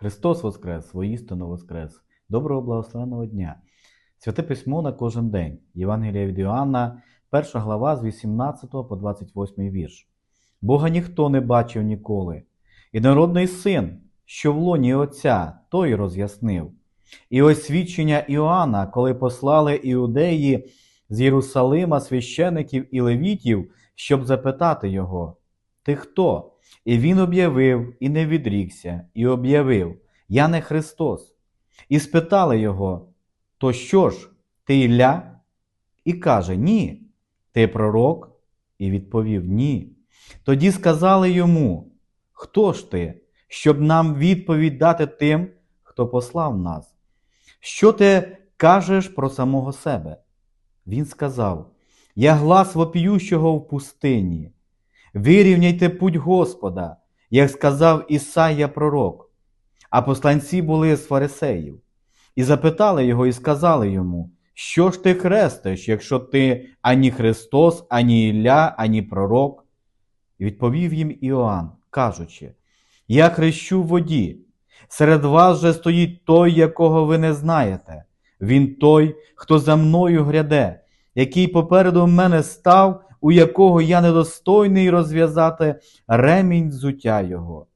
Христос Воскрес, воістину Воскрес. Доброго благословеного дня. Святе письмо на кожен день. Євангелія від Іоанна, 1 глава з 18 по 28 вірш. Бога ніхто не бачив ніколи. І народний син, що в лоні Отця, той роз'яснив. І ось свідчення Іоанна, коли послали іудеї з Єрусалима священиків і левітів, щоб запитати його: Ти хто? І він об'явив, і не відрікся, і об'явив: Я не Христос. І спитали його: То що ж, ти Ілля? І каже: Ні. Ти пророк? І відповів: Ні. Тоді сказали йому: Хто ж ти, щоб нам відповідь дати тим, хто послав нас? Що ти кажеш про самого себе? Він сказав: Я глас вопіющого в пустині. Вирівняйте путь Господа, як сказав Ісая пророк. А посланці були з фарисеїв. І запитали його, і сказали йому: Що ж ти хрестиш, якщо ти ані Христос, ані Ілля, ані пророк? І відповів їм Іоанн, кажучи: Я хрещу в воді. Серед вас же стоїть той, якого ви не знаєте. Він той, хто за мною гряде, який попереду мене став, у якого я недостойний розв'язати ремінь взуття його.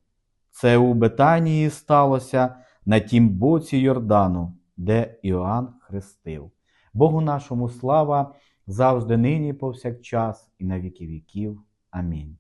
Це у Бетанії сталося на тім боці Йордану, де Іоанн хрестив. Богу нашому слава завжди нині, повсякчас і на віки віків. Амінь.